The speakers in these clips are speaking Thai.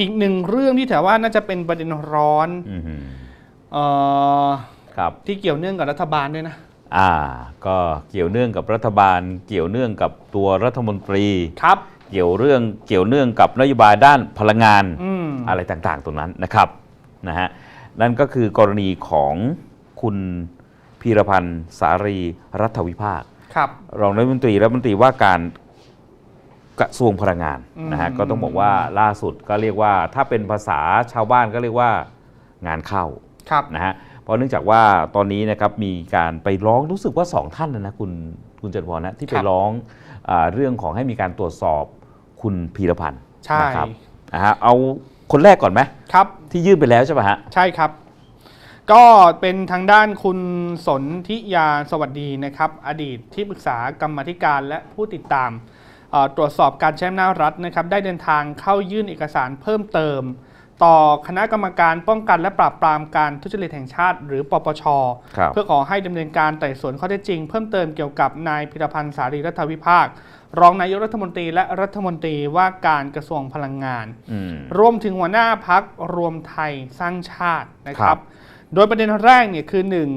อีกหนึ่งเรื่องที่ถือว่าน่าจะเป็นประเด็นร้อนอือหือเอ่อครับที่เกี่ยวเนื่องกับรัฐบาลด้วยนะ อ่า ก็เกี่ยวเนื่องกับรัฐบาล เกี่ยวเนื่องกับตัวรัฐมนตรีครับ เกี่ยวเรื่องเกี่ยวเนื่องกับนโยบายด้านพลังงานอืมอะไรต่างๆตรงนั้นนะครับนะฮะนั่นก็คือกรณีของคุณพีรพันธ์สารีรัฐวิภาคครับรองรัฐมนตรีรัฐมนตรีว่าการ กระทรวงพลังงานนะฮะอืมก็ต้องบอกว่าล่าสุดก็เรียกว่าถ้าเป็นภาษาชาวบ้านก็เรียกว่างานเข้าครับนะฮะเพราะเนื่องจากว่าตอนนี้นะครับมีการไปร้องรู้สึกว่าสองท่านนะนะคุณคุณจตุพรนะที่ไปครับร้องอาเรื่องของให้มีการตรวจสอบคุณพีรพันธ์ใช่นะครับนะฮะเอาคนแรกก่อนไหมครับ ที่ยื่นไปแล้วใช่ป่ะฮะใช่ครับ ก็เป็นทางด้านคุณสนธิยาสวัสดีนะครับ อดีตที่ปรึกษากรรมาธิการและผู้ติดตามเอ่อ ตรวจสอบการใช้อำนาจรัฐนะครับได้เดินทางเข้ายื่นเอกสารเพิ่มเติม ต่อคณะกรรมการป้องกันและปราบปรามการทุจริตแห่งชาติ หรือปปชครับเพื่อขอให้ดำเนินการไต่สวนข้อเท็จจริง เพิ่มเติมเกี่ยวกับนายพิรพันธ์สารีรัฐวิภาค รองนายกรัฐมนตรีและรัฐมนตรีว่าการกระทรวงพลังงานอืมรวมถึงหัวหน้าพักรวมไทยสร้างชาตินะคครัรับบ โดยประเด็นแรกเนี่ยคือหนึ่ง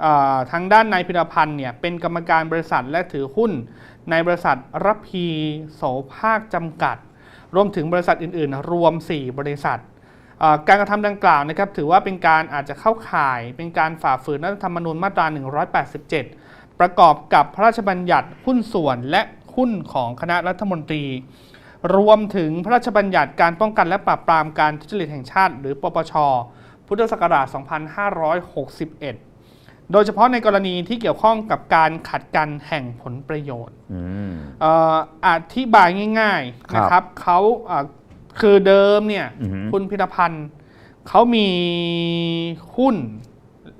เอ่อทางด้านนายพิรพันธ์เนี่ยเป็นกรรมการบริษัทและถือหุ้น ในบริษัทรัพีโสภาคจำกัด รวมถึงบริษัทอื่นๆ รวม 4 บริษัท การกระทำดังกล่าวนะครับถือว่าเป็นการอาจจะเข้าข่าย เป็นการฝ่าฝืนรัฐธรรมนูญมาตรา 187 ประกอบกับพระราชบัญญัติหุ้นส่วนและหุ้นของคณะรัฐมนตรี รวมถึงพระราชบัญญัติการป้องกันและปราบปรามการทุจริตแห่งชาติ หรือปปช พุทธศักราช 2561 โดยเฉพาะในกรณีที่เกี่ยวข้องกับการขัดกันแห่งผลประโยชน์อืมเอ่ออธิบายง่ายๆครับนะครับเขาเอ่อคือเดิมเนี่ยอือหือคุณพิรพันธ์เขามีหุ้น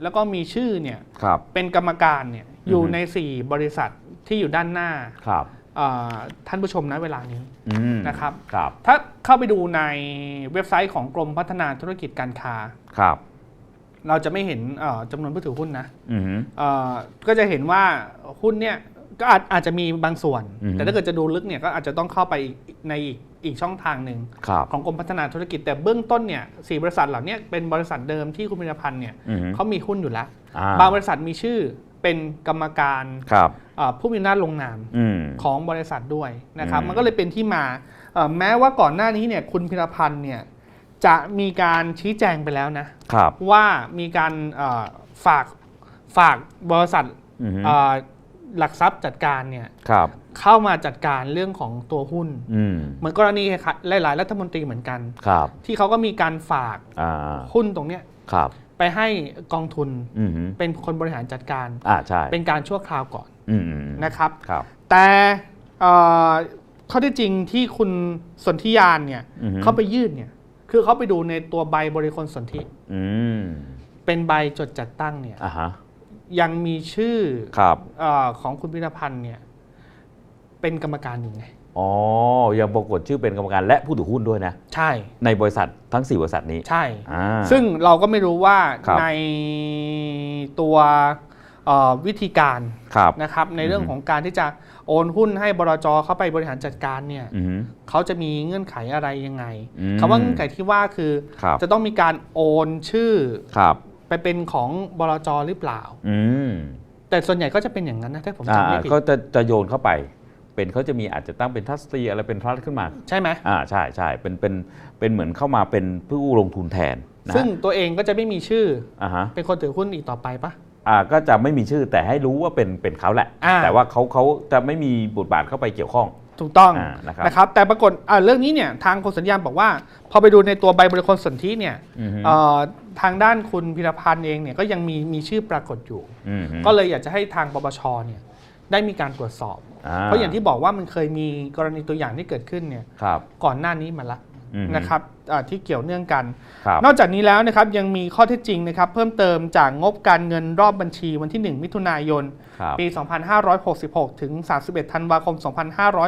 แล้วก็มีชื่อเนี่ยครับเป็นกรรมการเนี่ยอยู่อือหือใน 4 บริษัทที่อยู่ด้านหน้าครับเอ่อ ท่านผู้ชมณเวลานี้อืมนะครับครับถ้าเข้าไปดูในเว็บไซต์ของกรมพัฒนาธุรกิจการค้าครับ เราจะไม่เห็นเอ่อจำนวนผู้ถือหุ้นนะอืมเอ่อก็จะเห็นว่าหุ้นเนี่ยก็อาจอาจจะมีบางส่วนอือฮึแต่ถ้าเกิดจะดูลึกเนี่ยก็อาจจะต้องเข้าไปอีกในอีกอีกช่องทางหนึ่งครับของกรมพัฒนาธุรกิจแต่เบื้องต้นเนี่ยสี่บริษัทเหล่านี้เป็นบริษัทเดิมที่คุณพิรพันธ์เนี่ยอืมเขามีหุ้นอยู่แล้วอ่บางบริษัทมีชื่อเป็นกรรมการครับเอ่อ ผู้มีอำนาจลงนามอืมของบริษัทด้วยนะครับอืมมันก็เลยเป็นที่มาเอ่อแม้ว่าก่อนหน้านี้เนี่ยคุณพิรพันธ์เนี่ยจะมีการชี้แจงไปแล้วนะครับว่ามีการเอ่อฝากฝากบริษัทอืมเอ่อหลักทรัพย์จัดการเนี่ยครับเข้ามาจัดการเรื่องของตัวหุ้นอืมเหมือนกรณีหลาย ๆ รัฐมนตรีเหมือนกันครับที่เขาก็มีการฝากอ่าหุ้นตรงเนี้ยครับไปให้กองทุนอืมเป็นคนบริหารจัดการอ่าใช่เป็นการชั่วคราวก่อนอืมอืม นะครับครับแต่เอ่อข้อที่จริงที่คุณสนธิยานเนี่ยอือฮึเขาไปยื่นเนี่ย คือเขาไปดูในตัวใบบริคลสนธิอืมเป็นใบจดจัดตั้งเนี่ยอ่าฮะยังมีชื่อครับเออของคุณพิรพันธ์เนี่ย เป็นกรรมการอยู่ไงอ๋อ ยังปรากฏชื่อเป็นกรรมการและผู้ถือหุ้นด้วยนะ ใช่ ในบริษัททั้ง 4 บริษัทนี้ ใช่อ่าซึ่งเราก็ไม่รู้ว่าครับในตัวเอ่อ วิธีการครับนะครับในเรื่องอือฮึของการที่จะโอนหุ้นให้บรจเข้าไปบริหารจัดการเนี่ยอืมเขาจะมีเงื่อนไขอะไรยังไงอืมคำว่าเงื่อนไขที่ว่าคือครับจะต้องมีการโอนชื่อครับไปเป็นของบรจหรือเปล่าอืมแต่ส่วนใหญ่ก็จะเป็นอย่างนั้นนะถ้าผมอ่าจำไม่ผิดก็จะจะโยนเข้าไปเป็นเขาจะมีอาจจะตั้งเป็นทัสตีอะไรเป็นทรัสขึ้นมา ใช่ไหมอ่าใช่ใช่เป็นเป็นเป็นเหมือนเข้ามาเป็นผู้ลงทุนแทนนะซึ่งตัวเองก็จะไม่มีชื่ออ่าฮะเป็นคนถือหุ้นอีกต่อไปปะ อ่าก็จะไม่มีชื่อแต่ให้รู้ว่าเป็นเป็นเขาแหละ อ่า แต่ว่าเขาเขาจะไม่มีบทบาทเข้าไปเกี่ยวข้อง ถูกต้องอ่านะครับนะครับ แต่ปรากฏอ่าเรื่องนี้เนี่ยทางคนสัญญาณบอกว่า พอไปดูในตัวใบบริคลสนธิเนี่ยอืมฮึ เอ่อทางด้านคุณพิรพันธ์เองเนี่ยก็ยังมีมีชื่อปรากฏอยู่ อืมฮึก็เลยอยากจะให้ทางปปชเนี่ยได้มีการตรวจสอบ เพราะอย่างที่บอกว่ามันเคยมีกรณีตัวอย่างที่เกิดขึ้นเนี่ยครับ ก่อนหน้านี้มาละอืมฮึ นะครับอ่าที่เกี่ยวเนื่องกันครับนอกจากนี้แล้วนะครับยังมีข้อเท็จจริงนะครับเพิ่มเติมจากงบการเงินรอบบัญชีวันที่ 1 มิถุนายนครับปี 2566 ถึง 31 ธันวาคม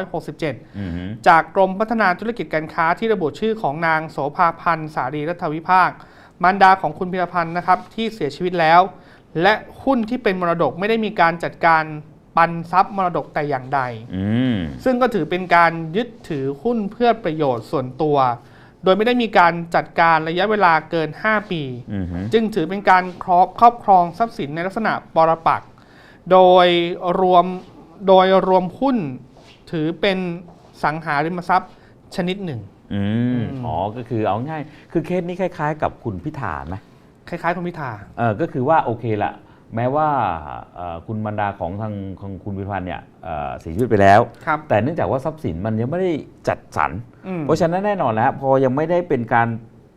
2567อืมฮึจากกรมพัฒนาธุรกิจการค้าที่ระบุชื่อของนางโสภาพันธ์สารีรัฐวิภาค มารดาของคุณพิรพันธ์นะครับที่เสียชีวิตแล้ว และหุ้นที่เป็นมรดกไม่ได้มีการจัดการ ปันทรัพย์มรดกแต่อย่างใดอืมซึ่งก็ถือเป็นการยึดถือหุ้นเพื่อประโยชน์ส่วนตัว โดยไม่ได้มีการจัดการระยะเวลาเกิน 5 ปีอือฮึจึงถือเป็นการครอบครอบครองทรัพย์สินในลักษณะปรปักษ์โดยรวมโดยรวมหุ้นถือเป็นสังหาริมทรัพย์ชนิดหนึ่งอืมอืมอ๋อ ก็คือเอาง่าย คือเคสนี้คล้าย ๆ กับคุณพิธาไหมคล้ายๆคุณพิธาเออก็คือว่าโอเคละ แม้ว่าเอ่อคุณบรรดาของทางของคุณพิพันธ์เนี่ยเอ่อเสียชีวิตไปแล้วครับแต่เนื่องจากว่าทรัพย์สินมันยังไม่ได้จัดสรรอืมเพราะฉะนั้นแน่นอนแล้วพอยังไม่ได้เป็นการ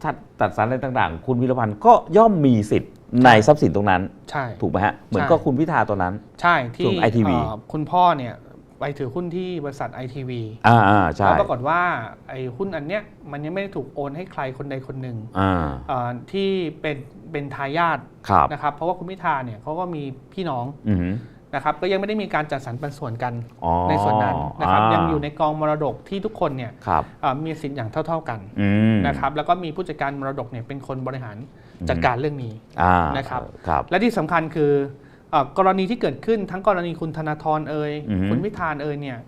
จัดจัดสรรอะไรต่างๆ คุณพิรพันธ์ก็ย่อมมีสิทธิ์ในทรัพย์สินตรงนั้น ใช่ ถูกไหมฮะ เหมือนใช่ก็คุณพิธาตอนนั้น ใช่ ที่ส่วน ITV เอ่อคุณพ่อเนี่ย ไปถือหุ้นที่บริษัทไอทีวีอ่าอ่าใช่ แล้วปรากฏว่าไอ้หุ้นอันเนี้ยมันยังไม่ได้ถูกโอนให้ใครคนใดคนหนึ่งอ่า เอ่อที่เป็นเป็นทายาทครับ นะครับ เพราะว่าคุณพิธาเนี่ยเขาก็มีพี่น้องอือฮึนะครับ ก็ยังไม่ได้มีการจัดสรรปันส่วนกันอ๋อในส่วนนั้นนะครับายังอยู่ในกองมรดกที่ทุกคนเนี่ยครับ เอ่อมีสิทธิ์อย่างเท่า ๆกันอืมนะครับ แล้วก็มีผู้จัดการมรดกเนี่ยเป็นคนบริหารจัดการเรื่องนี้ อ่านะครับ ครับ และที่สำคัญคือเอ่อ กรณีที่เกิดขึ้นทั้งกรณีคุณธนาธรเอ่ยอือฮึคุณพิธานเอ่ยเนี่ย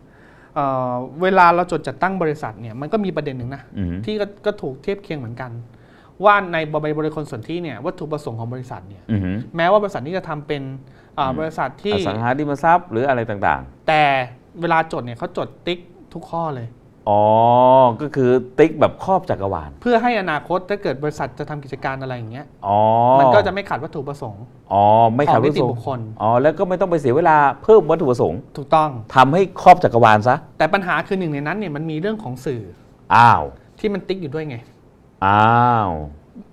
เอ่อเวลาเราจดจัดตั้งบริษัทเนี่ยมันก็มีประเด็นหนึ่งนะอือฮึที่ก็ก็ถูกเทียบเคียงเหมือนกัน ว่าในบใบบริคนส่วนที่เนี่ยวัตถุประสงค์ของบริษัทเนี่ยอือฮึแม้ว่าบริษัทนี้จะทำเป็นอ่าบริษัทที่อสังหาริมทรัพย์หรืออะไรต่างแต่เวลาจดเนี่ยเขาจดติ๊กทุกข้อเลยๆ อ๋อ ก็คือติ๊กแบบครอบจักรวาล เพื่อให้อนาคตถ้าเกิดบริษัทจะทำกิจการอะไรอย่างเงี้ย อ๋อมันก็จะไม่ขัดวัตถุประสงค์ อ๋อ ไม่ขอขังดนิวัตติถุบุคคล อ๋อ แล้วก็ไม่ต้องไปเสียเวลาเพิ่มวัตถุประสงค์ถูกต้อง ทำให้ครอบจักรวาลซะ แต่ปัญหาคือหนึ่งในนั้นเนี่ยมันมีเรื่องของสื่ออ้าว ที่มันติ๊กอยู่ด้วยไง อ้าว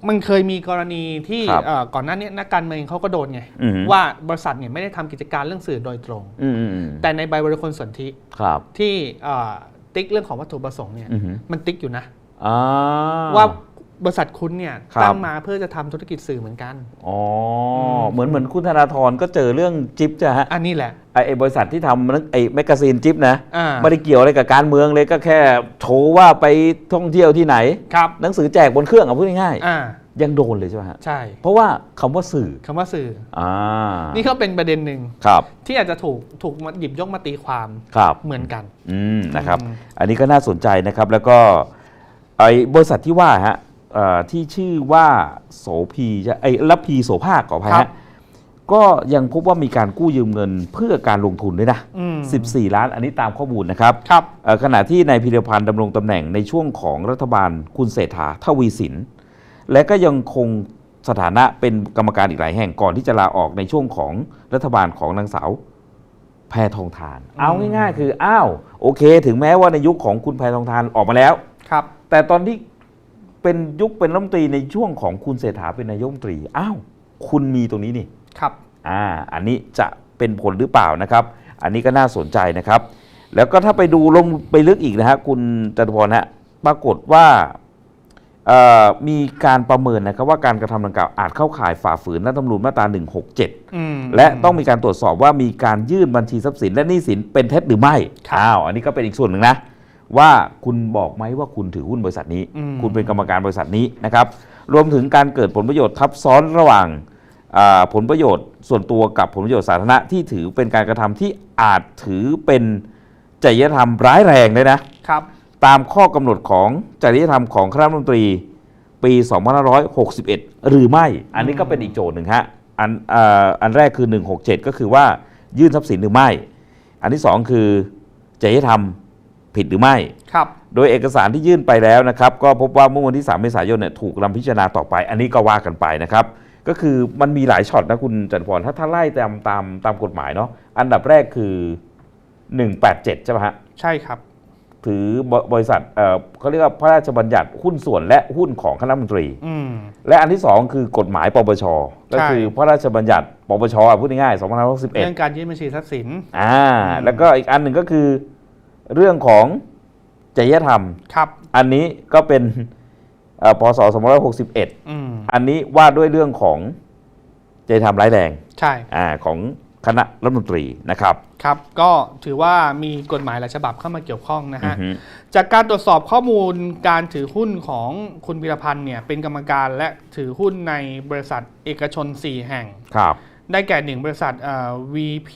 มันเคยมีกรณีที่ครับเอ่อก่อนหน้านี้นักการเมืองเขาก็โดนไง อือฮึว่าบริษัทเนี่ยไม่ได้ทำกิจการเรื่องสื่อโดยตรง อืมอืมอืมแต่ในใบบริคนส่วนที่ครับ ที่เอ่อ ติ๊กเรื่องของวัตถุประสงค์เนี่ยอือฮึมันติ๊กอยู่นะอ่าว่าบริษัทคุณเนี่ยครับตั้งมาเพื่อจะทำธุรกิจสื่อเหมือนกัน อ๋ออมเหมือนเหมือนคุณธนาธรก็เจอเรื่องจิ๊บจ้ะฮะ อันนี้แหละ ไอไอ้บริษัทที่ทำไอ้แมกกาซีนจิ๊บนะอ่าไม่ได้เกี่ยวอะไรกับการเมืองเลยก็แค่โชว์ว่าไปท่องเที่ยวที่ไหน ครับ หนังสือแจกบนเครื่องเอาพูดง่ายอ่าๆ ยังโดนเลยใช่ไหมฮะใช่ เพราะว่าคำว่าสื่อคำว่าสื่อ อ่านี่ก็เป็นประเด็นหนึ่งครับที่อาจจะถูกถูกมาหยิบยกมาตีความครับเหมือนกัน อืมนะครับ อืม อันนี้ก็น่าสนใจนะครับแล้วก็ไอ้บริษัทที่ว่าฮะเอ่อที่ชื่อว่าโสพีจะไอ้รับพีโสภาคขออภัยครัฮะบ ก็ยังพบว่ามีการกู้ยืมเงินเพื่อการลงทุนด้วยนะ อืม14 ล้านอันนี้ตามข้อมูลนะครับครับ เอ่อขณะที่นายพิรพันธ์ดำรงตำแหน่งในช่วงของรัฐบาลคุณเศรษฐาทวีสิน และก็ยังคงสถานะเป็นกรรมการอีกหลายแห่งก่อนที่จะลาออกในช่วงของรัฐบาลของนางสาวแพทองทาน เอาง่ายๆ คืออ้าวโอเค ถึงแม้ว่าในยุคของคุณแพทองทานออกมาแล้วครับ แต่ตอนที่เป็นยุคเป็นรัฐมนตรีในช่วงของคุณเศรษฐาเป็นนายกรัฐมนตรีอ้าวคุณมีตรงนี้นี่ครับอ่าอันนี้จะเป็นผลหรือเปล่านะครับ อันนี้ก็น่าสนใจนะครับ แล้วก็ถ้าไปดูลงไปลึกอีกนะฮะคุณจตุพรฮะปรากฏว่าเอ่อ มีการประเมินนะครับว่าการกระทำดังกล่าวอาจเข้าข่ายฝ่าฝืนรัฐธรรมนูญมาตรา 167อืมและต้องมีการตรวจสอบว่ามีการยื่นบัญชีทรัพย์สิน และหนี้สินเป็นเท็จหรือไม่ครับอ้าวอันนี้ก็เป็นอีกส่วนหนึ่งนะว่าคุณบอกไหมว่าคุณถือหุ้นบริษัทนี้อืมคุณเป็นกรรมการบริษัทนี้นะครับรวมถึงการเกิดผลประโยชน์ทับซ้อนระหว่างอ่าผลประโยชน์ส่วนตัวกับผลประโยชน์สาธารณะที่ถือเป็นการกระทำที่อาจถือเป็นจริยธรรมร้ายแรงเลยนะครับ ตามข้อกำหนดของจริยธรรมของคณะรัฐมนตรีปี 2561 หรือไม่ อันนี้ก็เป็นอีกโจทย์หนึ่งฮะ อันอ่าอันแรกคือ 167 ก็คือว่ายื่นทรัพย์สินหรือไม่ อันที่ 2 คือจริยธรรมผิดหรือไม่ ครับ โดยเอกสารที่ยื่นไปแล้วนะครับ ก็พบว่าเมื่อวันที่ 3 เมษายนเนี่ยถูกนำพิจารณาต่อไป อันนี้ก็ว่ากันไปนะครับ ก็คือมันมีหลายช็อตนะคุณจันทร์พร ถ้าถ้าไล่ตามตามตามกฎหมายเนาะ อันดับแรกคือ 187 ใช่ไหมฮะ ใช่ครับ ถือบริษัทเอ่อเขาเรียกว่าพระราชบัญญัติหุ้นส่วนและหุ้นของคณะรัฐมนตรีอืมและอันที่ 2 คือกฎหมายปปช ก็คือพระราชบัญญัติปปชอะพูดง่ายๆเรื่อง2561การยื่นบัญชีทรัพย์สินอ่าแล้วก็อีกอันหนึ่งก็คือเรื่องของจริยธรรมครับ อันนี้ก็เป็นเอ่อพศ2561อืมอันนี้ว่าด้วยเรื่องของจริยธรรมร้ายแรง ใช่ อ่า ของ คณะรัฐมนตรีนะครับครับก็ถือว่ามีกฎหมายหลายฉบับเข้ามาเกี่ยวข้องนะอืฮะอฮึจากการตรวจสอบข้อมูลการถือหุ้นของคุณพิรพันธ์เนี่ยเป็นกรรมการและถือหุ้นในบริษัทเอกชน 4 แห่งครับ ได้แก่หนึ่งบริษัทเอ่อ VP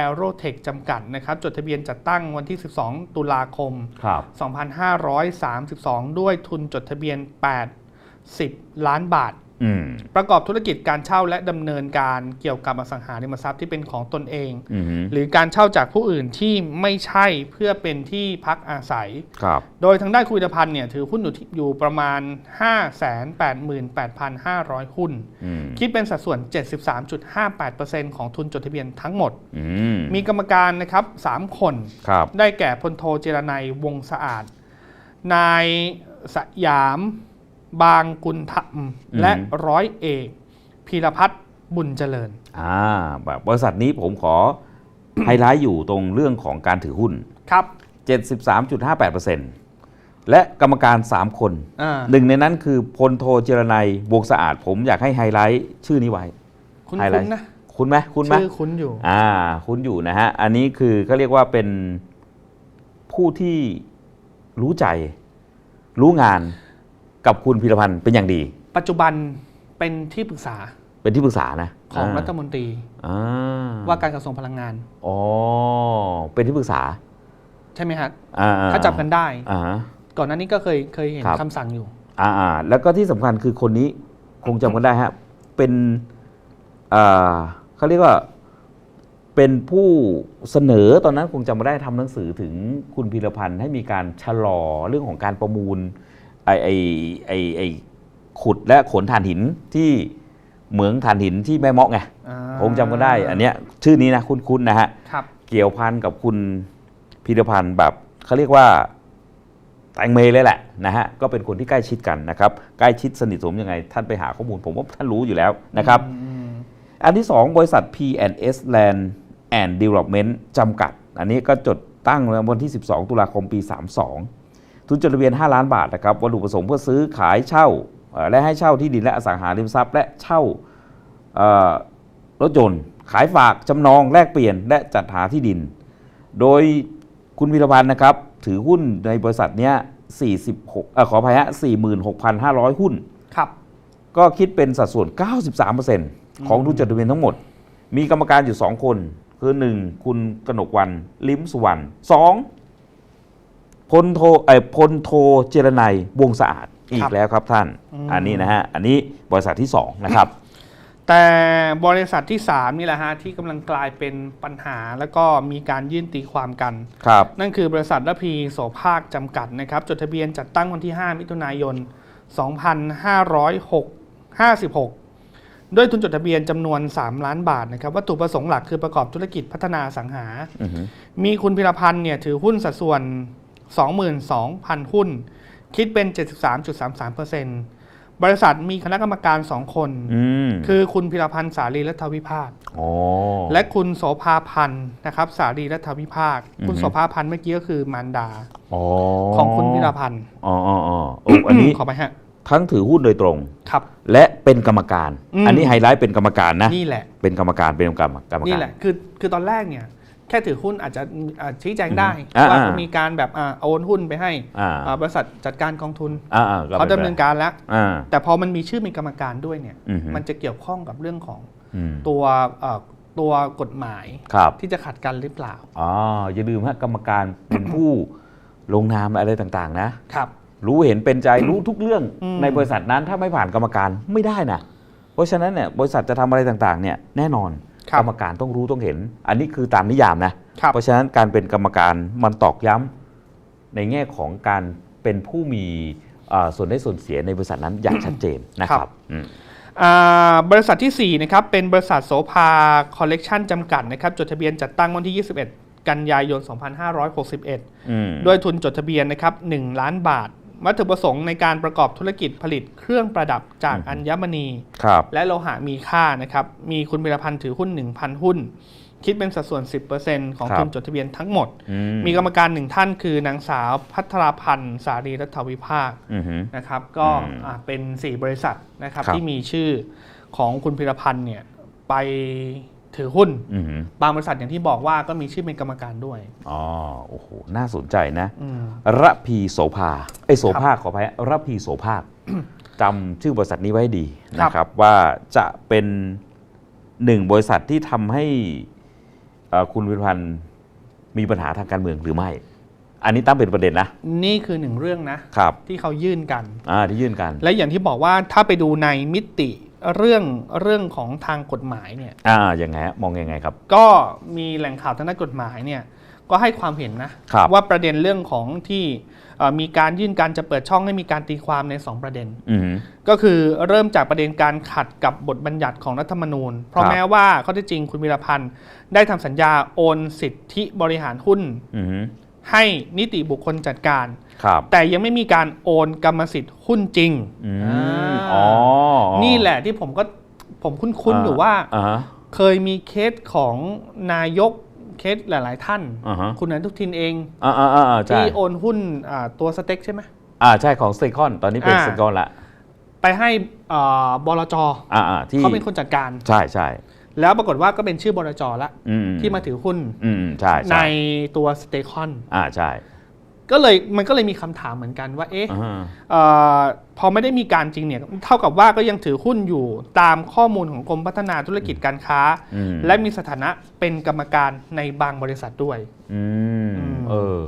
Aerotech จำกัดนะครับ จดทะเบียนจัดตั้งวันที่ 12 ตุลาคมครับ2532 ด้วยทุนจดทะเบียน80ล้านบาทอืม ประกอบธุรกิจการเช่าและดำเนินการเกี่ยวกับอสังหาริมทรัพย์ที่เป็นของตนเองอืมหรือการเช่าจากผู้อื่นที่ไม่ใช่เพื่อเป็นที่พักอาศัยครับโดยทางด้านคุณวิรพันธ์เนี่ยถือหุ้นอยู่ที่อยู่ประมาณ 588,500 หุ้นอืมคิดเป็นสัดส่วน 73.58%ของทุนจดทะเบียนทั้งหมดอืมมีกรรมการนะครับ3คนครับได้แก่พลโทเจรนัยวงศ์สะอาด นายสยาม บางกุลธรรมและร้อยเอกพีรพัฒน์บุญเจริญ อ่าแบบบริษัทนี้ผมขอไฮไลท์อยู่ตรงเรื่องของการถือหุ้น ครับ 73.58%และกรรมการ 3 คนอ่าหนึ่งในนั้นคือพลโทเจรนัยวงศ์สะอาด ผมอยากให้ไฮไลท์ชื่อนี้ไว้ คุ้นไฮไลๆท์นะ คุณไหมคุณไหมชื่อคุ้นอยู่ อ่า คุณอยู่นะฮะ อันนี้คือเขาเรียกว่าเป็นผู้ที่รู้ใจ รู้งาน กับคุณพิรพันธ์เป็นอย่างดี ปัจจุบันเป็นที่ปรึกษาเป็นที่ปรึกษานะของารัฐมนตรีอ่าว่าการกระทรวงพลังงาน อ๋อ เป็นที่ปรึกษา ใช่ไหมฮะอ่าถ้าจำกันได้อ่าก่อนหน้านี้ก็เคยเคยเห็นครับคำสั่งอยู่อ่าอ่าแล้วก็ที่สำคัญคือคนนี้คงจำกันได้ฮะ เป็นอ่าเขาเรียกว่าเป็นผู้เสนอตอนนั้นคงจำไม่ได้ทำหนังสือถึงคุณพีรพันธ์ให้มีการชะลอเรื่องของการประมูล ไอไอไอไอขุดและขนถ่านหินที่เหมืองถ่านหินที่แม่เมาะไงอ่าคงจำกันได้ อันเนี้ยชื่อนี้นะคุ้นๆนะฮะครับเกี่ยวพันกับคุณพีรพันธ์แบบเขาเรียกว่าแตงเมเลยแหละนะฮะก็เป็นคนที่ใกล้ชิดกันนะครับ ใกล้ชิดสนิทสนมยังไง ท่านไปหาข้อมูลผมว่าท่านรู้อยู่แล้วนะครับอืมอันที่ 2 บริษัท P&S Land and Development จำกัด อันนี้ก็จดตั้งวันที่ 12 ตุลาคมปี 32 ทุนจดทะเบียน 5 ล้านบาทนะครับวัตถุประสงค์เพื่อซื้อขายเช่าเอ่อและให้เช่าที่ดินและอสังหาริมทรัพย์ และเช่าเอ่อรถยนต์ขายฝากจำนองแลกเปลี่ยนและจัดหาที่ดิน โดยคุณวิรพันธ์นะครับถือหุ้นในบริษัทเนี้ย46เอ่อขออภัยฮะ46,500 หุ้นครับก็คิดเป็นสัดส่วน 93%ของทุนจดทะเบียนทั้งหมด มีกรรมการอยู่ 2 คน คือ 1 คุณกนกวัน ลิ้มสุวรรณ2 พลโทไอยพลโทเจรนัยวงศ์สะอาดอีครักบแล้วครับท่าน อืม อันนี้นะฮะ อันนี้บริษัทที่2นะครับ แต่บริษัทที่ 3 นี่แหละฮะ ที่กำลังกลายเป็นปัญหาแล้วก็มีการยื่นตีความกัน ครับ นั่นคือบริษัทระพีโสภาคจำกัดนะครับ จดทะเบียนจัดตั้งวันที่ 5 มิถุนายน 2556 ด้วยทุนจดทะเบียนจำนวน 3 ล้านบาทนะครับวัตถุประสงค์หลักคือประกอบธุรกิจพัฒนาอสังหา อือฮึมีคุณพิรพันธ์เนี่ยถือหุ้นสัดส่วน 22,000 หุ้น คิดเป็น 73.33%บริษัทมีคณะกรรมการ 2 คนอืมคือคุณพิรพันธ์สาลีรัฐวิภาคอ๋อและคุณโสภาพันธ์นะครับสาลีรัฐวิภาคอือฮึคุณโสภาพันธ์เมื่อกี้ก็คือมารดาอ๋อของคุณพิรพันธ์อ๋ออ๋ออ๋อโอ้อันนี้ขอไปฮะทั้งถือหุ้นโดยตรงครับ และเป็นกรรมการอืมอันนี้ไฮไลท์เป็นกรรมการนะนี่แหละเป็นกรรมการเป็นกรรมกรรมการนี่แหละคือคือตอนแรกเนี่ย แค่ถือหุ้นอาจจะอ่าชี้แจงได้อ่าว่าอ่ามีการแบบอ่าโอนหุ้นไปให้อ่าอ่าบริษัทจัดการกองทุนอ่าอ่าก็เขาป็ดำเนินการแล้วอ่าแต่พอมันมีชื่อเป็นกรรมการด้วยเนี่ยอือฮึมันจะเกี่ยวข้องกับเรื่องของอืมตัวเอ่อตัวกฎหมายครับที่จะขัดกันหรือเปล่าอ๋ออย่าลืมฮะกรรมการเป็นผู้ลงนามอะไรต่างๆ นะครับ รู้เห็นเป็นใจรู้ทุกเรื่องอืมในบริษัทนั้นถ้าไม่ผ่านกรรมการไม่ได้นะเพราะฉะนั้นเนี่ยบริษัทจะทำอะไรต่างๆ เนี่ยแน่นอนครับ กรรมการต้องรู้ต้องเห็น อันนี้คือตามนิยามนะครับเพราะฉะนั้นการเป็นกรรมการมันตอกย้ำในแง่ของการเป็นผู้มีเอ่อส่วนได้ส่วนเสียในบริษัทนั้นอย่างชัดเจนนะครับอืมอ่าบริษัทที่ 4 นะครับ เป็นบริษัทโสภาคอลเลกชันจำกัดนะครับ จดทะเบียนจัดตั้งวันที่ 21 กันยายน 2561อืมด้วยทุนจดทะเบียนนะครับ 1 ล้านบาท วัตถุประสงค์ในการประกอบธุรกิจผลิตเครื่องประดับจากอัญมณีครับและโลหะมีค่านะครับ มีคุณพิรพันธ์ถือหุ้น 1,000 หุ้น คิดเป็นสัดส่วน 10%ของครับทุนจดทะเบียนทั้งหมดอืมีกรรมการหนึ่งท่านคือนางสาวพัทราพันธ์ สารีรัฐวิภาคอือฮึนะครับ ก็อืมอ่าเป็น 4 บริษัทนะครับครับที่มีชื่อของคุณพิรพันธ์เนี่ยไป ถือหุ้น อือฮึบางบริษัทอย่างที่บอกว่าก็มีชื่อเป็นกรรมการด้วย อ๋อโอ้โหน่าสนใจนะอืม ระพีโสภาไอยโสภาขออภัยระพีโสภาคจำชื่อบริษัทนี้ไว้ให้ดีครับ นะครับ ว่าจะเป็นหนึ่งบริษัทที่ทำให้เอ่อคุณวิรพันธ์มีปัญหาทางการเมืองหรือไม่ อันนี้ตั้งเป็นประเด็นนะนี่คือหนึ่งเรื่องนะ ครับที่เขายื่นกัน อ่าที่ยื่นกัน และอย่างที่บอกว่าถ้าไปดูในมิติ เรื่องเรื่องของทางกฎหมายเนี่ยอ่าอย่างไงฮะมองยังไงครับ ก็มีแหล่งข่าวทางด้านกฎหมายเนี่ยก็ให้ความเห็นนะครับว่าประเด็นเรื่องของที่เอ่อมีการยื่นการจะเปิดช่องให้มีการตีความใน 2 ประเด็น อืม ก็คือเริ่มจากประเด็นการขัดกับบทบัญญัติของรัฐธรรมนูญ เพราะครับ แม้ว่าข้อเท็จจริงคุณวีรพันธ์ได้ทำสัญญาโอนสิทธิบริหารหุ้น อืม ให้นิติบุคคลจัดการ ครับ แต่ยังไม่มีการโอนกรรมสิทธิ์หุ้นจริงอืมอ่าอ๋อนี่แหละที่ผมก็ผมคุ้นๆอยู่ว่าอ่าฮะ เคยมีเคสของนายกเคสหลาย ๆ ท่าน อ่าฮะ คุณอนุทินเองอ่าอ่าอ่าใช่ที่โอนหุ้นอ่าตัวสเต็กใช่ไหม อ่าใช่ของสเตคอนตอนนี้เป็นอ่า สเตคอนละไปให้อ่าบลจอ่าอ่าที่เขาเป็นคนจัดการ ใช่ใช่ แล้วปรากฏว่าก็เป็นชื่อบลจละอืมที่มาถือหุ้นอืมอืมใช่ในใช่ตัวสเตคอนอ่าใช่ก็เลยมันก็เลยมีคำถามเหมือนกันว่าเอ๊ะ อ่า เออพอไม่ได้มีการจริงเนี่ยเท่ากับว่าก็ยังถือหุ้นอยู่ตามข้อมูลของกรมพัฒนาธุรกิจการค้า อืม และมีสถานะเป็นกรรมการในบางบริษัทด้วย อืมอืม เออ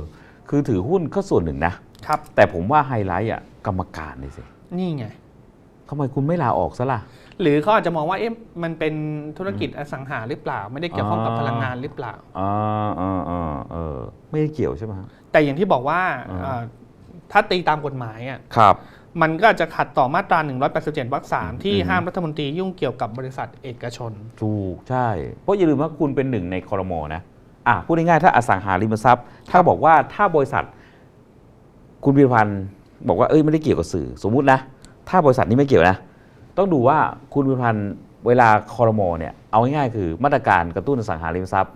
คือถือหุ้นก็ส่วนหนึ่งนะ ครับ แต่ผมว่าไฮไลท์อะกรรมการนี่สินี่ไงทำไมคุณไม่ลาออกซะล่ะ หรือเขาอาจจะมองว่าเอ๊ะมันเป็นธุรกิจอสังหาหรือเปล่า ไม่ได้เกี่ยวข้องกับอ่าพลังงานหรือเปล่าอ่าอ่าอ่าเออไม่ได้เกี่ยวใช่ไหมฮะแต่อย่างที่บอกว่าอ่าเอ่อถ้าตีตามกฎหมายอะครับมันก็อาจจะขัดต่อมาตรา 187 วรรคสามที่อืมห้ามรัฐมนตรียุ่งเกี่ยวกับบริษัทเอกชน ถูก ใช่ เพราะอย่าลืมว่าคุณเป็นหนึ่งในคอรมอนะ อะ พูดง่ายๆ ถ้าอสังหาริมทรัพย์ ถ้าบอกว่าถ้าบริษัท คุณพิรพันธ์บอกว่า เอ้ย ไม่ได้เกี่ยวกับสื่อ สมมุตินะ ถ้าบริษัทนี้ไม่เกี่ยวนะ ต้องดูว่าคุณพิรพันธ์เวลาคอรมอเนี่ยเอาง่ายๆคือมาตรการกระตุ้นอสังหาริมทรัพย์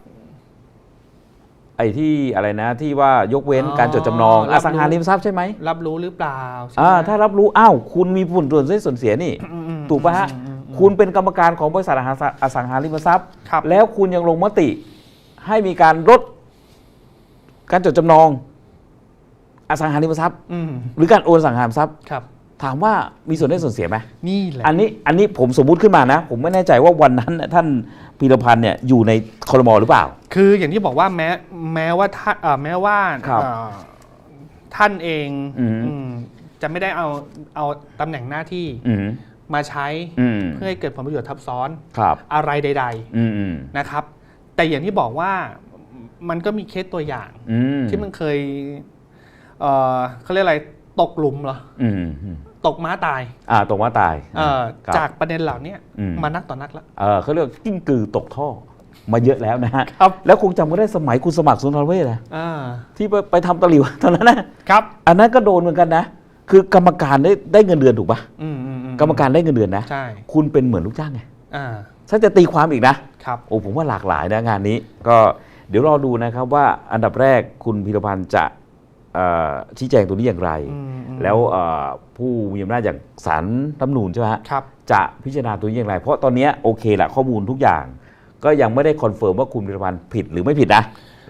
ไอ้ที่อะไรนะที่ว่ายกเว้นอ๋อการจดจำนองรัอบรู้ สังหาริมทรัพย์ใช่ไหมรับรู้หรือเปล่าใช่อ่าไหมถ้ารับรู้อ้าวคุณมีผลส่วนได้ส่วนเสียนี่ อืมอืมถูกปะฮะ อืมอืมอืม คุณเป็นกรรมการของบริษัทอสังหาอสังหาริมทรัพย์ ครับ แล้วคุณยังลงมติให้มีการลดการจดจำนอง อสังหาริมทรัพย์ อืมหรือการโอนอสังหาริมทรัพย์ ครับ ถามว่ามีส่วนได้ส่วนเสียไหมนี่แหละอันนี้อันนี้ผมสมมุติขึ้นมานะ ผมไม่แน่ใจว่าวันนั้นน่ะท่านพีรพันธ์เนี่ยอยู่ในคอรมอหรือเปล่า คืออย่างที่บอกว่าแม้แม้ว่าท่านเอ่อแม้ว่าครับเอ่อท่านเองอืม อืมจะไม่ได้เอาเอาตำแหน่งหน้าที่อืมมาใช้อืมเพื่อให้เกิดผลประโยชน์ทับซ้อนครับ อะไรใด อืมอืมๆ นะครับ แต่อย่างที่บอกว่ามันก็มีเคสตัวอย่าง อืมที่มันเคยเอ่อเขาเรียกอะไรตกหลุมเหรอ อืมอืม ตกม้าตายอ่าตรงว่าตายเอ่อครับ จากประเด็นเหล่านี้อืม มานักต่อนักแล้ว เออเขาเรียกกิ้งกือตกท่อมาเยอะแล้วนะฮะครับ แล้วคงจำก็ได้สมัยคุณสมัครสุนทรเวชนะอ่าที่ไปไปทำตะหลิว ตอนนั้นนะครับอันนั้นก็โดนเหมือนกันนะ คือกรรมการได้ได้เงินเดือนถูกปะอืมอืมอืกรรมการได้เงินเดือนนะ ใช่คุณเป็นเหมือนลูกจ้างไงอ่าถ้าจะตีความอีกนะ ครับ โอ้ผมว่าหลากหลายนะงานนี้ ก็เดี๋ยวรอดูนะครับว่าอันดับแรกคุณพิรพันธ์จะเอ่อ ชี้แจงตัวนี้อย่างไรอืมอืมแล้วเอ่อผู้มีอำนาจอย่างศาลรัฐธรรมนูญใช่ไหมฮะครับจะพิจารณาตัวนี้อย่างไร เพราะตอนเนี้ยโอเคแหละข้อมูลทุกอย่าง ก็ยังไม่ได้คอนเฟิร์มว่าคุณพิรพันธ์ผิดหรือไม่ผิดนะ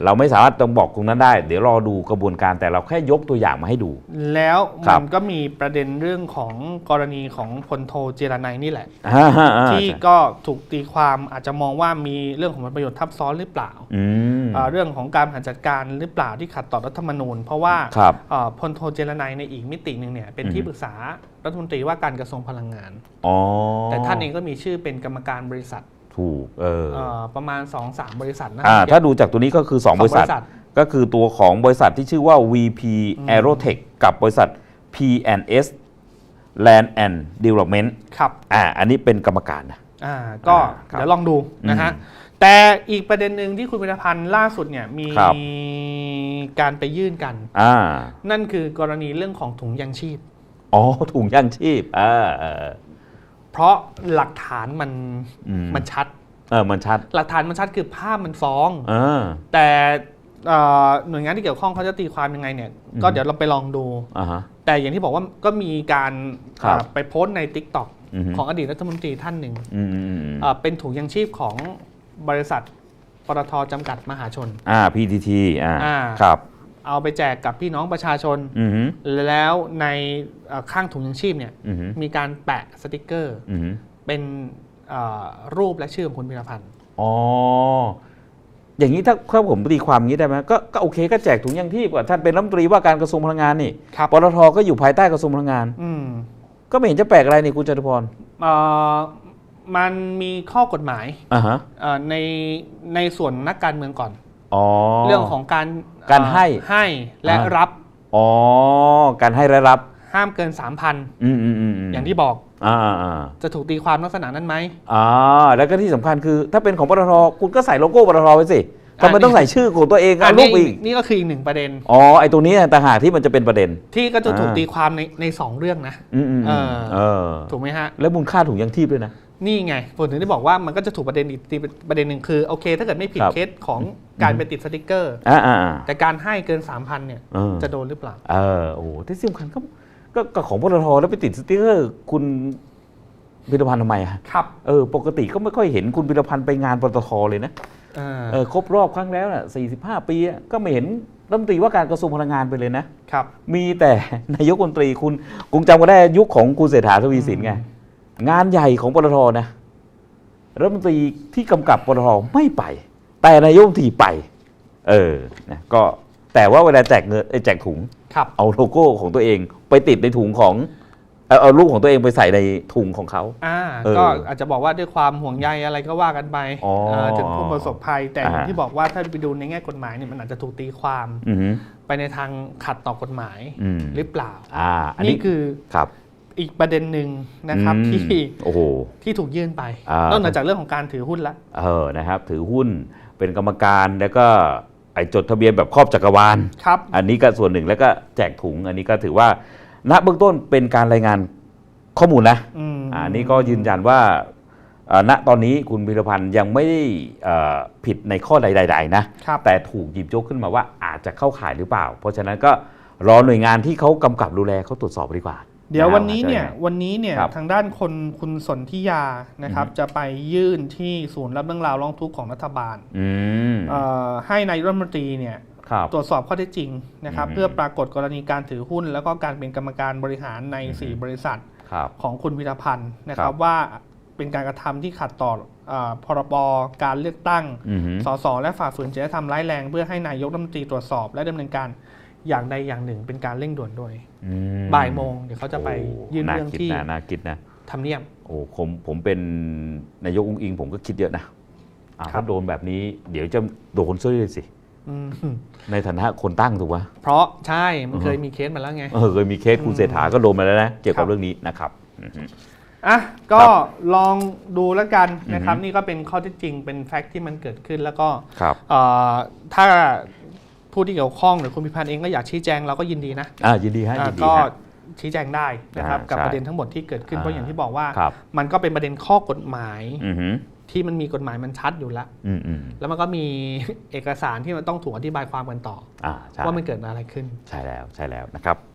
เราไม่สามารถต้องบอกตรงนั้นได้ เดี๋ยวรอดูกระบวนการแต่เราแค่ยกตัวอย่างมาให้ดู แล้วครัมับนก็มีประเด็นเรื่องของกรณีของพลโทเจรนัยนี่แหละอ่าฮะอ่าที่ใช่ก็ถูกตีความอาจจะมองว่ามีเรื่องของผลประโยชน์ทับซ้อนหรือเปล่าอืมอ่าเรื่องของการบริหารจัดการหรือเปล่าที่ขัดต่อรัฐธรรมนูญ เพราะว่าครับอ่าพลโทเจรนัยในอีกมิติหนึ่งเนี่ยเป็นที่อืมปรึกษารัฐมนตรีว่าการกระทรวงพลังงาน อ๋อแต่ท่านเองก็มีชื่อเป็นกรรมการบริษัท ถูกเออเอ่อประมาณ 2-3 บริษัทนะอ่าถ้าดูจากตัวนี้ก็คือ 2 บริษัท ก็คือตัวของบริษัทที่ชื่อว่า VP อืม Aerotech กับบริษัท P&S Land and Development ครับอ่าอันนี้เป็นกรรมการนะ อ่าก็อ่าครับเดี๋ยวลองดูนะฮะอืมแต่อีกประเด็นหนึ่งที่คุณพิรพันธ์ล่าสุดเนี่ยมีครับ การไปยื่นกัน อ่านั่นคือกรณีเรื่องของถุงยังชีพ อ๋อถุงย่างชีพอ่าเออ เพราะหลักฐานมันอืมมันชัด เออมันชัด หลักฐานมันชัดคือภาพมันฟ้องเออแต่เอ่อหน่วยงานที่เกี่ยวข้องเขาจะตีความยังไงเนี่ย ก็อืมเดี๋ยวเราไปลองดูอ่าฮะแต่อย่างที่บอกว่าก็มีการครับอ่าไปโพสต์ใน t ิ k t o k อือฮึของอดีตรัฐมนตรีท่านหนึ่งอืมอืมอืมอ่าเป็นถุงยังชีพของบริษัทปตทจำกัดมหาชน อ่า PTT อ่าอ่าครับ เอาไปแจกกับพี่น้องประชาชนอืมแล้วในเอ่อข้างถุงยังชีพเนี่ยอืมมีการแปะสติกเกอร์อืมเป็นเอ่อรูปและชื่อของคุณพิรพันธ์อ๋ออย่างนี้ถ้าถ้าผมตีความอย่างนี้ได้ไหมก็ก็โอเคก็แจกถุงยังชีพก่อนท่านเป็นรัฐมนตรีว่าการกระทรวงพลังงานนี่ครับปตทก็อยู่ภายใต้กระทรวงพลังงานอืมก็ไม่เห็นจะแปลกอะไรนี่คุณจตุพรเอ่อมันมีข้อกฎหมายอ่าฮะเอ่อในในส่วนนักการเมืองก่อน อ๋อเรื่องของการการให้เอ่อให้และอ่ารับ อ๋อ การให้และรับห้ามเกินอืมอืมอืมม3,000อย่างที่บอกอ่าอ่าอ่าจะถูกตีความลักษณะนั้นไหมอ่าแล้วก็ที่สำคัญคือ ถ้าเป็นของปตทคุณก็ใส่โลโก้ปตทไว้สิอ่า ทำไมต้องใส่ชื่อของตัวเองเอารูปนี่อีก นี่ก็คืออีกหนึ่งประเด็น อ๋อ ไอ้ตรงนี้ต่างหากที่มันจะเป็นประเด็น ที่ก็จะถูกอ่าตีความในในสองเรื่องนะอืมอืมอืมเออเออถูกไหมฮะ แล้วมูลค่าถุงยังชีพด้วยนะ นี่ไงผมถึงได้บอกว่ามันก็จะถูกประเด็นอีกตีประเด็นหนึ่งคือโอเค ถ้าเกิดไม่ผิดครับ เคสของการไปติดสติกเกอร์ อ่าอ่าอ่า แต่การให้เกิน 3,000เนี่ยเออ จะโดนหรือเปล่า เออโอ้โหที่สำคัญก็ก็ก็ของปตทแล้วไปติดสติ๊กเกอร์คุณพิรพันธ์ทำไมอะครับ เออ ปกติก็ไม่ค่อยเห็นคุณพิรพันธ์ไปงานปตทเลยนะอ่า เออครบรอบครั้งแล้วน่ะ45 ปีอะก็ไม่เห็นรัฐมนตรีว่าการกระทรวงพลังงานไปเลยนะครับ มีแต่นายกรัฐมนตรีคุณคงจำกันได้ยุคของคุณเศรษฐาทวีสินไงงานใหญ่ของปตทนะรัฐมนตรีที่กำกับปตทไม่ไป แต่นายกรัฐมนตรีไป เออนะก็แต่ว่าเวลาแจกเงินเอ้ยแจกถุงครับเอาโลโก้ของตัวเองไปติดในถุงของ เอาเอารูปของตัวเองไปใส่ในถุงของเขา อ่าเออก็อาจจะบอกว่าด้วยความห่วงใยอะไรก็ว่ากันไปอ๋อเอ่อถึงผู้ประสบภัยแต่อย่างอ่า ที่บอกว่าถ้าไปดูในแง่กฎหมายเนี่ยมันอาจจะถูกตีความอือหือ ไปในทางขัดต่อกฎหมายอืม หรือเปล่า อ่า อันนี่นี้คือครับอีกประเด็นหนึ่งนะครับอืมที่โอ้โห ที่ถูกยื่นไปอ่าน นอกเหนือจากเรื่องของการถือหุ้นละ เออนะครับ ถือหุ้นเป็นกรรมการแล้วก็ไอจดทะเบียนแบบครอบจักรวาล ครับ อันนี้ก็ส่วนหนึ่งแล้วก็แจกถุง อันนี้ก็ถือว่า ณเบื้องต้นเป็นการรายงานข้อมูลนะอืมอะอันนี้ก็ยืนยันว่าเอ่อณตอนนี้คุณพิรพันธ์ยังไม่ได้เอ่อผิดในข้อใดๆนะครับแต่ถูกหยิบยกขึ้นมาว่าอาจจะเข้าข่ายหรือเปล่า เพราะฉะนั้นก็รอหน่วยงานที่เขากำกับดูแลเขาตรวจสอบดีกว่า เดี๋ยวะวันนี้เนี่ยว่าจะงไงวันนี้เนี่ยครับทางด้านคนคุณสนธิยานะครับอือฮึจะไปยื่นที่ศูนย์รับเรื่องราวร้องทุกข์ของรัฐบาลอืมเอ่อให้นายกรัฐมนตรีเนี่ยครับ ตรวจสอบข้อเท็จจริงนะครับอืมเพื่อปรากฏกรณีการถือหุ้น แล้วก็การเป็นกรรมการบริหารใน 4 บริษัทครับของคุณวิรพันธ์นะคครัรับบว่าเป็นการกระทำที่ขัดต่อเอ่อพรบการเลือกตั้งอือหือสสและฝ่าฝืนจริยธรรมร้ายแรงเพื่อให้นายกรัฐมนตรีตรวจสอบ และดำเนินการอย่างใดอย่างหนึ่งเป็นการเร่งด่วนด้วยอืมบ่ายโมงเดี๋ยวเขาจะไปโอ้ยื่นเรื่องาคิดที่นะน่าคิดนะทำเนียบโอ้ผมผมเป็นนายกอุ้งอิงผมก็คิดเยอะนะอ่าครับถ้าโดนแบบนี้ เดี๋ยวจะโดนซะเลยสิอืม ในฐานะคนตั้งถูกไหมเพราะใช่มันอือฮึเคยมีเคสมาแล้วไงเออเคยมีเคสคุณเศรษฐาก็โดนมาแล้วนะเกี่ยวกับครับเรื่องนี้นะครับอือฮึอะก็ครับลองดูแล้วกันนะครับอือฮึนี่ก็เป็นข้อเท็จจริงเป็นแฟกต์ที่มันเกิดขึ้นแล้วก็ครับเอ่อถ้าผู้ที่เกี่ยวข้องหรือคุณพิพันธ์เองก็อยากชี้แจงเราก็ยินดีนะอ่ายินดีฮะอะยินดีก็ฮะชี้แจงได้นะครับอ่ากับใช่ประเด็นทั้งหมดที่เกิดขึ้นอ่าเพราะอย่างที่บอกว่าครับมันก็เป็นประเด็นข้อกฎหมายอือหือ ที่มันมีกฎหมายมันชัดอยู่แล้วอืมอืมแล้วมันก็มีเอกสารที่มันต้องถูกอธิบายความกันต่ออ่าใช่ว่ามันเกิดอะไรขึ้นใช่แล้วใช่แล้วนะครับ